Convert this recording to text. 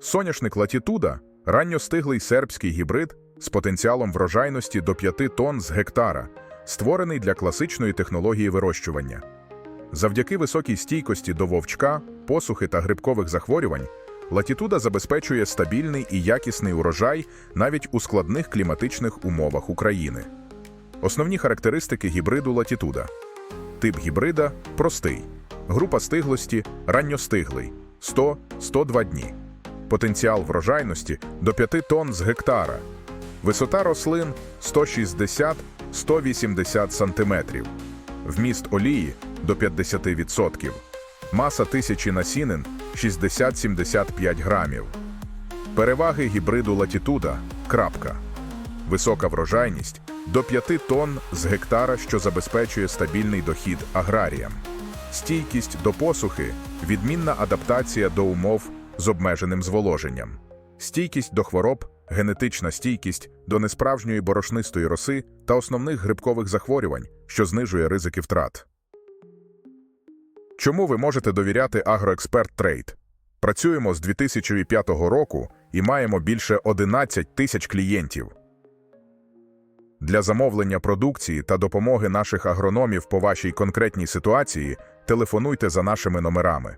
Соняшник Латітуда ранньостиглий сербський гібрид з потенціалом врожайності до 5 тонн з гектара, створений для класичної технології вирощування. Завдяки високій стійкості до вовчка, посухи та грибкових захворювань, Латітуда забезпечує стабільний і якісний урожай навіть у складних кліматичних умовах України. Основні характеристики гібриду Латітуда. Тип гібрида простий. Група стиглості ранньостиглий 100-102 дні. Потенціал врожайності до 5 тонн з гектара. Висота рослин 160-180 см. Вміст олії до 50%. Маса тисячі насінин 60-75 грамів. Переваги гібриду Латітуда. Крапка. Висока врожайність до 5 тонн з гектара, що забезпечує стабільний дохід аграріям. Стійкість до посухи, відмінна адаптація до умов з обмеженим зволоженням. Стійкість до хвороб, генетична стійкість до несправжньої борошнистої роси та основних грибкових захворювань, що знижує ризики втрат. Чому ви можете довіряти Агроексперт Трейд? Працюємо з 2005 року і маємо більше 11 тисяч клієнтів. Для замовлення продукції та допомоги наших агрономів по вашій конкретній ситуації телефонуйте за нашими номерами.